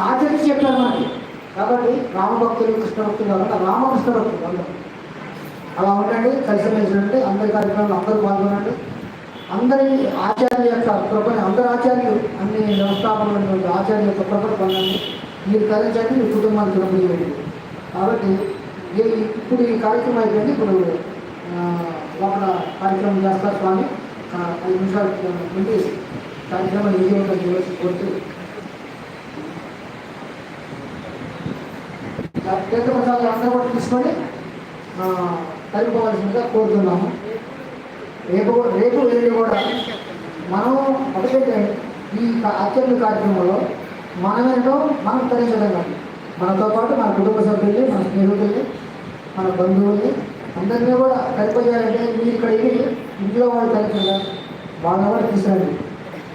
ఆచరించి చెప్పారు మనకి కాబట్టి రామభక్తులు కృష్ణ భక్తులు కాకుండా రామకృష్ణ భక్తులు అందరూ. అలా ఉండండి కలిసిమెలిసి ఉండండి అందరి కార్యక్రమాలు అందరూ పాల్గొనండి. అందరి ఆచార్య యొక్క కృపని అందరు ఆచార్యులు అన్ని వ్యవస్థాపనటువంటి ఆచార్య యొక్క కృపను పొందండి. మీరు తరించండి మీ కుటుంబానికి కృప చేయండి. కాబట్టి ఇప్పుడు ఈ కార్యక్రమం అయిపోయింది. ఇప్పుడు లోపల కార్యక్రమం చేస్తారు స్వామి. ఆ, ఐదు నిమిషాల నుండి కార్యక్రమం విజయవంతం చేయవలసి కోరుతూ తీర్థప్రసాదాలు అందరూ కూడా తీసుకొని కలుపుకోవాల్సిందిగా కోరుతున్నాము. రేపు రేపు వెళ్ళి కూడా మనం ఒకటైతే ఈ అత్యంత కార్యక్రమంలో మనమేంటో మనం తరించడం కాదు మనతో పాటు మన కుటుంబ సభ్యుల్ని మన స్నేహితుల్ని మన బంధువుల్ని అందరినీ కూడా కలిపజేయాలంటే మీరు ఇక్కడ ఇవి ఇంట్లో వాళ్ళు తరించగా వాళ్ళని కూడా తీసుకురండి.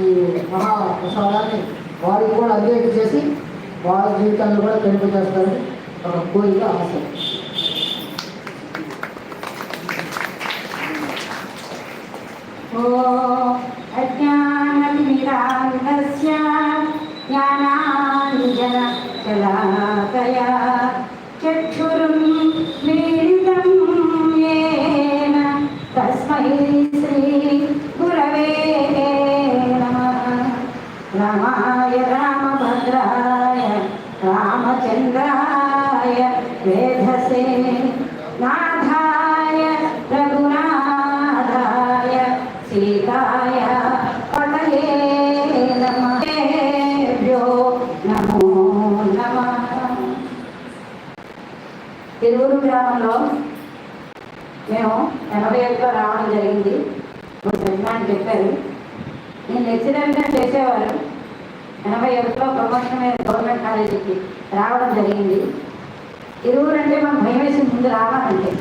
ఈ మహాప్రసాదాన్ని వారికి కూడా అధ్యయనం చేసి వాళ్ళ జీవితాన్ని కూడా కలిపజేస్తారని ఒక కోరిక ఆశ अज्ञानतिमिरान्धस्य ज्ञानाञ्जनशलाकया सीताय पतये नमः देव्यो नमो नमः తిరువురు గ్రామంలో మేము ఎనభై ఒకటిలో రావడం జరిగింది అని చెప్పారు నేను లెక్చరర్గా చేసేవారు ఎనభై ఒకటిలో ప్రమోషన్ మీద గవర్నమెంట్ కాలేజీకి రావడం జరిగింది ఇరువురు అంటే మనం భయం వేసి ముందు రావాలంటే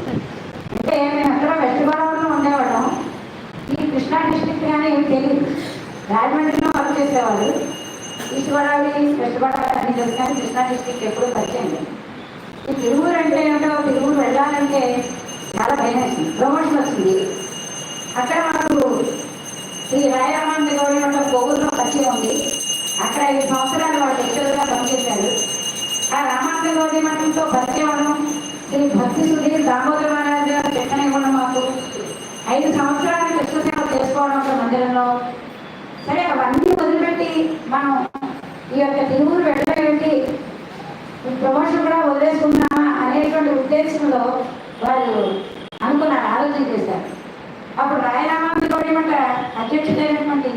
అంటే మేము ఎక్కడ వెస్ట్ గోదావరిలో ఉండేవాళ్ళం ఈ కృష్ణా డిస్టిక్ కానీ ఏమి తెలియదు. రాజమండ్రిలో వర్క్ చేసేవాళ్ళు ఈస్ట్ గోదావరి వెస్ట్ గోదావరి అన్ని తెలుసు కానీ కృష్ణా డిస్టిక్ ఎప్పుడూ పరిచయం ఈ తిరువురు అంటే ఏమిటో తిరువురు వెళ్ళాలంటే చాలా భయం వేసింది. ప్రమోషన్ వచ్చింది. అక్కడ మాకు శ్రీ రాయరామాంబ గౌడ పొగుల్లో పరిచయం ఉంది. అక్కడ ఐదు సంవత్సరాలు వాళ్ళు లెక్చర్గా పనిచేశారు ఆ రామాంబ గౌరి మఠంతో పరిచయం అవడం శ్రీ భక్తి సుధీర్ దామోదర మహారాజు గారు చెప్పనివ్వడం మాకు. ఐదు సంవత్సరాలు కృష్ణ సేవ సరే అవన్నీ వదిలిపెట్టి మనం ఈ యొక్క తిరువురు వెళ్ళేటి ఈ ప్రమోషన్ కూడా వదిలేసుకున్నా అనేటువంటి ఉద్దేశంలో వాళ్ళు అనుకున్నారు ఆలోచన చేశారు. అప్పుడు రాయరామాంబ గౌడి మఠ అధ్యక్షుడైనటువంటి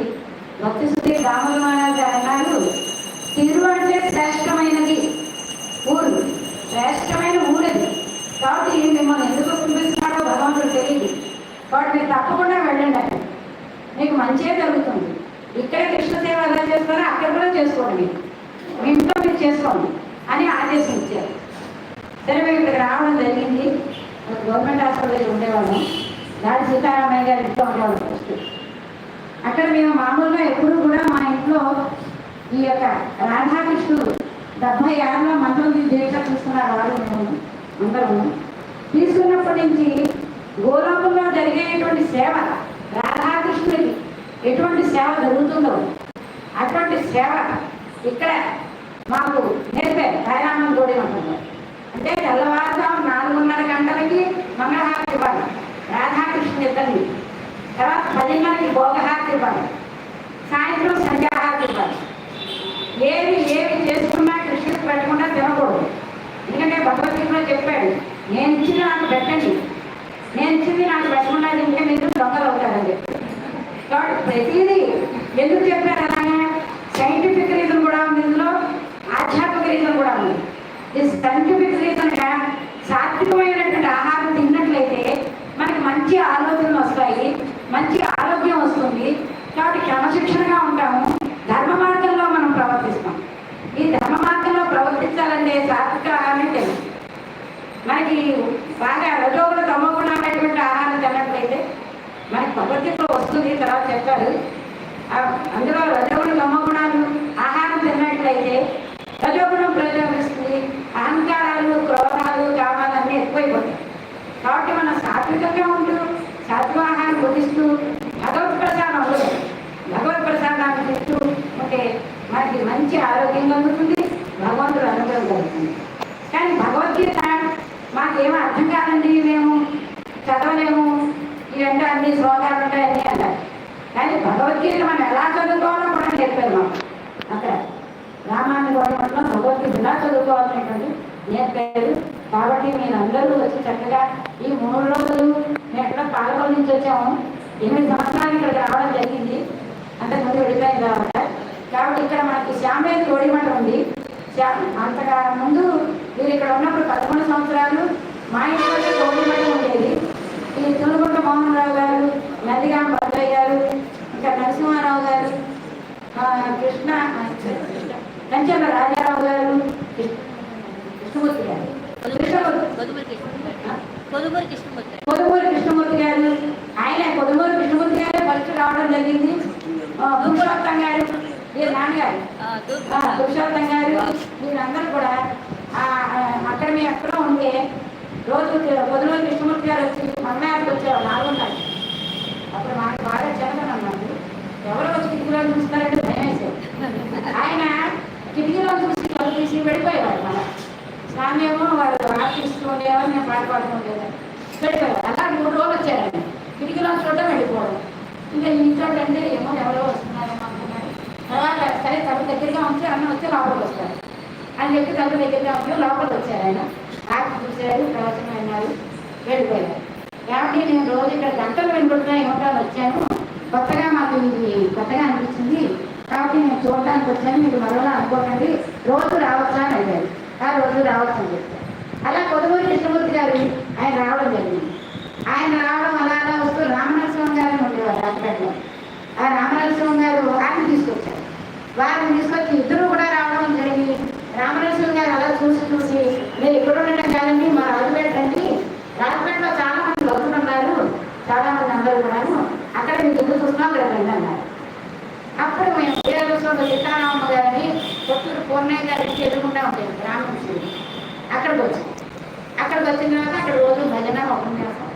భక్తి సుధీర్ దామోదర మహారాజు గారు అన్నారు తిరు అంటే శ్రేష్టమైనది ఊరు శ్రేష్టమైన ఊరది కాబట్టి మిమ్మల్ని ఎందుకు పంపిస్తున్నాడో భగవంతుడు తెలియదు కాబట్టి మీరు తప్పకుండా వెళ్ళండి అక్కడ మంచిగా జరుగుతుంది ఇక్కడ కృష్ణ సేవ ఎలా చేస్తారో అక్కడ కూడా చేసుకోండి. మీ ఇంట్లో మీరు చేసుకోండి అని ఆదేశం ఇచ్చారు. సరే మేము ఇక్కడికి రావడం జరిగింది. గవర్నమెంట్ హాస్పిటల్లో ఉండేవాళ్ళం. దాడి సీతారామయ్య గారి ఇంట్లో ఉండేవాళ్ళం ఫస్ట్. అక్కడ మేము మామూలుగా ఎప్పుడు కూడా మా ఇంట్లో ఈ యొక్క రాధాకృష్ణుడు డెబ్బై ఏళ్ళలో మంత్రం దీక్ష తీసుకున్నారు వాళ్ళు మేము తీసుకున్నప్పటి నుంచి గోలోకంలో జరిగేటువంటి సేవ రాధాకృష్ణుడికి ఎటువంటి సేవ జరుగుతుందో అటువంటి సేవ ఇక్కడ మాకు నేర్పే రాయరామన్ గోడి ఉంటుంది అంటే తెల్లవారుజాము నాలుగున్నర గంటలకి మంగళహారతి ఇవ్వాలి. రాధాకృష్ణ ఇద్దరిని. తర్వాత పదిన్నరకి భోగహారతి ఇవ్వాలి. సాయంత్రం సంధ్యాహారతి ఇవ్వాలి. ఏవి ఏవి చేసుకున్నా కృష్ణకి పెట్టకుండా తినకూడదు. ఎందుకంటే భగవద్గీతలో చెప్పాడు నేను ఇచ్చింది నాకు పెట్టండి. నేను ఇచ్చింది నాకు పెట్టకుండా తింటే మీరు దొంగలు అవుతారని చెప్పి. కాబట్టి ప్రతిదీ ఎందుకు చెప్పారు అలాగా? సైంటిఫిక్ రీజన్ కూడా ఉంది ఇందులో ఆధ్యాత్మిక రీజన్ కూడా ఉంది. ఈ సైంటిఫిక్ రీజన్ సాత్వికమైనటువంటి ఆహారం తిన్నట్లయితే మనకి మంచి ఆలోచనలు వస్తాయి మంచి ఆరోగ్యం వస్తుంది కాబట్టి క్రమశిక్షణగా ఉంటాము ధర్మ మార్గంలో మనం ప్రవర్తిస్తాం ఈ ధర్మ మార్గంలో ప్రవర్తించాలంటే సాత్విక ఆహారమే తెలుసు మనకి బాగా రజోగుణ తమోగుణ అనేటువంటి ఆహారం తిన్నట్లయితే మనకి వస్తుంది తర్వాత చెప్పారు. ఆ, అందులో రజోగుణ తమగుణాలు ఆహారం తిన్నట్లయితే రజోగుణం ప్రయోగిస్తుంది. అహంకారాలు క్రోధాలు కామాలన్నీ ఎక్కువైపోతాయి. కాబట్టి మనం సాత్వికంగా ఉంటూ సాత్వాహారం భుజిస్తూ భగవత్ ప్రసాదం అవ్వదు భగవత్ ప్రసాదాన్ని తింటూ ఉంటే మనకి మంచి ఆరోగ్యం కలుగుతుంది చేస్తాను కానీ భగవద్గీత మాకేమో అర్థం కాదండి మేము చదవలేము అంటే అన్ని శ్లోకాలు ఉంటాయి అన్నీ అంటారు. కానీ భగవద్గీత మనం ఎలా చదువుకోవాలో కూడా చెప్పారు మనం అక్కడ రామాయణ గవర్నమెంట్లో భగవద్గీత ఎలా చదువుకోవాలనేటువంటి నేర్పారు కాబట్టి మీరందరూ వచ్చి చక్కగా ఈ మూడు రోజులు మేము ఎక్కడ పాలకొల నుంచి వచ్చాము. ఎనిమిది సంవత్సరాలు ఇక్కడికి రావడం జరిగింది. అంతకుముందు వెళ్ళిపోయింది కాబట్టి. కాబట్టి ఇక్కడ మనకి శ్యామేది ఒడిమట ఉంది. శ్యా- అంతగా ముందు మీరు ఇక్కడ ఉన్నప్పుడు పదకొండు సంవత్సరాలు మా ఇంట్లో కోడిమట ఉండేది. ఈ తూనుగుంట మోహన్ రావు గారు నందిగామ భద్రయ్య గారు ఇంకా నరసింహారావు గారు కృష్ణ కంచెల రాజారావు గారు కృష్ణ- కృష్ణమూర్తి గారు. పొదుమూరి కృష్ణమూర్తి. గారు. ఆయన పొదుమూరి కృష్ణమూర్తి గారే ఫస్ట్ రావడం జరిగింది. పురుషోత్తం గారు వీరు నాన్నగారు. పురుషోత్తం గారు వీరందరూ కూడా ఆ, ఆ, అక్కడ మేము రోజు పది రోజులు పొదుమూరి కృష్ణమూర్తి గారు వచ్చి మన్నాయానికి వచ్చారు నాలుగున్నారు అప్పుడు మాకు బాగా చెందను అన్నాడు ఎవరు వచ్చి కిటికీలో చూస్తారంటే భయం ఆయన కిటికీలో చూసి కళ్ళు తీసి వెళ్ళిపోయేవాడు మన స్వామి ఏమో వారు ఆర్టిస్ట్ ఉండేవారు నేను పాట పాడుతుండేది వెళ్ళిపోయాడు అలా మూడు రోజులు వచ్చారండి. కిటికీలో చూడడం వెళ్ళిపోవడం. ఇంకా ఇంట్లో అంటే ఏమో ఎవరో వస్తున్నారేమో అనుకున్నారు. తర్వాత సరే తమ దగ్గరగా ఉంటే అన్న వచ్చి లోపలికి వస్తారు. అని చెప్పి తమ దగ్గరగా ఉంటే లోపలికి వచ్చారు ఆయన. ఆకి చూశారు ప్రవచనం వెళ్ళిపోయారు కాబట్టి నేను రోజు ఇక్కడ గంటలు వెనుకుంటున్నా ఏమిటో వచ్చాను. కొత్తగా మాకు ఇది కొత్తగా అనిపించింది. కాబట్టి నేను చూడడానికి వచ్చాను. మీరు మరోలా అనుకోకండి. రోజు రావచ్చా అని అడిగారు. ఆ రోజు రావచ్చు అని చెప్పారు. అలా కొడుమూరి కృష్ణమూర్తి గారు ఆయన రావడం జరిగింది. ఆయన రావడం అలా అలా వస్తూ రామనరసింహం గారు అని ఉండేవారు హాస్పిటల్లో ఆ రామనరసింహం గారు ఆయన తీసుకొచ్చారు. వారిని తీసుకొచ్చి ఇద్దరు కూడా రావడం జరిగింది రామనరసింహం గారు అలా చూసి చూసి మీరు ఇక్కడ ఉండడం కాదండి మా రాజుపేట రండి రాజపేటలో చాలా మంది భక్తులు ఉన్నారు చాలా మంది అందరూ కూడాను అక్కడ మీకు ఎందుకు చూస్తున్నాం అక్కడ రండి అన్నారు. అప్పుడు మేము దేవస్వామి సీతారామమ్మ గారిని కొత్తూరు పూర్ణయ్య గారికి ఎదుర్కొంటా ఉంటాయి గ్రామం అక్కడికి వచ్చాం. అక్కడికి వచ్చిన తర్వాత అక్కడ రోజు భజన ఉపన్యాసం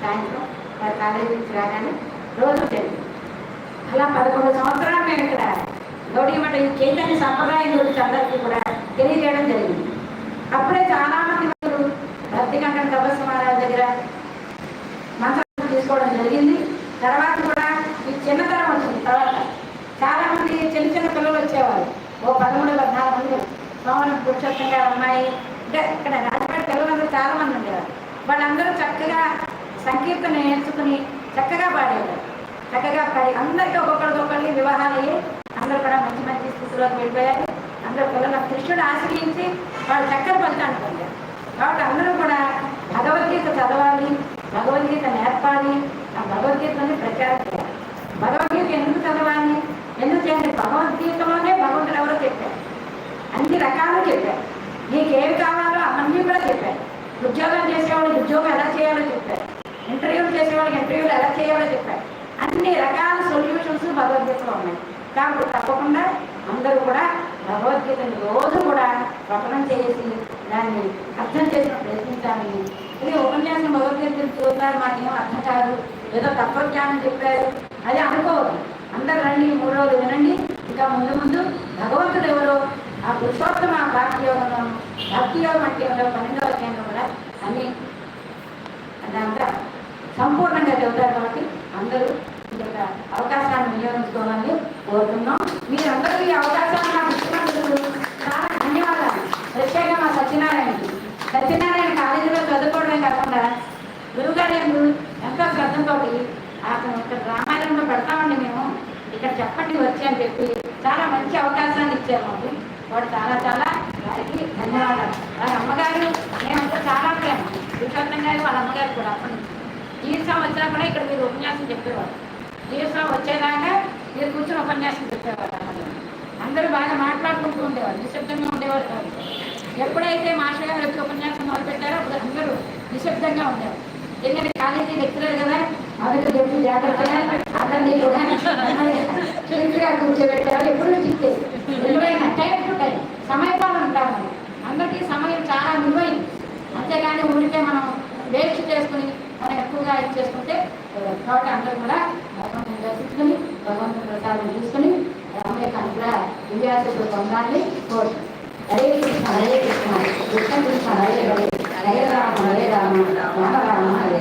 సాయంత్రం వారి కాలేజీ నుంచి రాగానే రోజు జరిగింది. అలా పదకొండు సంవత్సరాలు మేము ఇక్కడ గౌడీమఠ ఈ చైతన్య సంప్రదాయం గురించి అందరికీ కూడా తెలియజేయడం జరిగింది. అప్పుడే చాలామంది మంది భక్తులు భక్తికంఠం తపస్సు మహారాజ్ దగ్గర మంత్రాలు జరిగింది. తర్వాత కూడా ఈ చిన్నతనం వచ్చింది. తర్వాత చాలామంది చిన్న చిన్న పిల్లలు వచ్చేవారు. ఓ పదమూడు పద్నాలుగు మంది సోమరం పురుషోత్తం గారు అమ్మాయి అంటే ఇక్కడ రాజపేట పిల్లలందరూ చాలా మంది ఉండేవారు. వాళ్ళందరూ చక్కగా సంకీర్తన నేర్చుకుని చక్కగా పాడేవారు. చక్కగా పాడి అందరికీ ఒక్కొక్కరికి ఒకరికి వివాహాలు అయ్యి అందరూ కూడా మంచి మంచి స్థితిలోకి వెళ్ళిపోయారు. అందరూ పిల్లలు కృష్ణుడు ఆశ్రయించి వాళ్ళు చక్కని ఫలితాన్ని పొందారు. కాబట్టి అందరూ కూడా భగవద్గీత చదవాలి. భగవద్గీత నేర్పాలి ఆ భగవద్గీతని ప్రచారం చేయాలి. భగవద్గీత ఎందుకు చదవాలి? ఎందుకు చేయాలి? భగవద్గీతలోనే భగవంతుడు ఎవరో చెప్పారు. అన్ని రకాలు చెప్పారు. నీకు ఏవి కావాలో అవన్నీ కూడా చెప్పారు. ఉద్యోగం చేసేవాళ్ళకి ఉద్యోగం ఎలా చేయాలో చెప్పారు. ఇంటర్వ్యూలు చేసేవాళ్ళకి ఇంటర్వ్యూలు ఎలా చేయాలో చెప్పారు. అన్ని రకాల సొల్యూషన్స్ భగవద్గీతలో ఉన్నాయి. కాబట్టి తప్పకుండా అందరూ కూడా భగవద్గీతని రోజు కూడా పఠనం చేసి దాన్ని అర్థం చేసిన ప్రయత్నించాలని ఇది ఉపన్యాసం భగవద్గీత చూస్తారు మాకేం అర్థం కాదు. ఏదో తత్వజ్ఞానం చెప్పారు. అది అనుకోవద్దు. అందరు రండి మూడు రోజులు వినండి. ఇంకా ముందు ముందు భగవంతుడు ఎవరో ఆ పురుషోత్తమ భక్తి యోగంలో భక్తి యోగం అంటే ఎవరో పన్నెండవ అధ్యాయంలో కూడా అన్ని అదంతా సంపూర్ణంగా చెబుతారు కాబట్టి అందరూ ఈ యొక్క అవకాశాన్ని వినియోగించుకోవాలని కోరుతున్నాం. మీరందరూ ఇక్కడ చెప్పండి వచ్చి అని చెప్పి చాలా మంచి అవకాశాన్ని ఇచ్చారు మాకు. వాడు చాలా చాలా వారికి ధన్యవాదాలు. వారి అమ్మగారు మేమంతా చాలా ప్రేమ విశ్వత్నం గారు వాళ్ళ అమ్మగారు కూడా అప్పటి నుంచి జీవితం వచ్చినా కూడా ఇక్కడ మీరు ఉపన్యాసం చెప్పేవారు. జీవితం వచ్చేదాకా మీరు కూర్చొని ఉపన్యాసం చెప్పేవారు. అందరూ బాగా మాట్లాడుకుంటూ ఉండేవారు. నిశ్శబ్దంగా ఉండేవారు కాదు. ఎప్పుడైతే మాస్టర్ గారు వచ్చి ఉపన్యాసం మొదలుపెట్టారో అప్పుడు అందరూ నిశ్శబ్దంగా ఉండేవారు. ఎందుకంటే కాలేజీ లెక్చరర్ కదా అందరూ చెప్పి జాగ్రత్తగా అందరినీ కూడా గా కూర్చోబెట్టారు ఎప్పుడు చిక్తే విలువైన టైం టు టైం సమయపాలన ఉంటారు అందరికీ సమయం చాలా విలువైంది. అంతేగాని ఊరికే మనం వేస్ట్ చేసుకుని మనం ఎక్కువగా ఇది చేసుకుంటే కాబట్టి అందరూ కూడా భగవంతుని దర్శించుకొని భగవంతుని ప్రసాదం తీసుకుని రామ కూడా అనుగ్రహ పొందాలని కోరుతున్నాను హరే కృష్ణ హరే కృష్ణ. కృష్ణ కృష్ణ హరే హరే. హరే రామ హరే రామ. రామ రామ హరే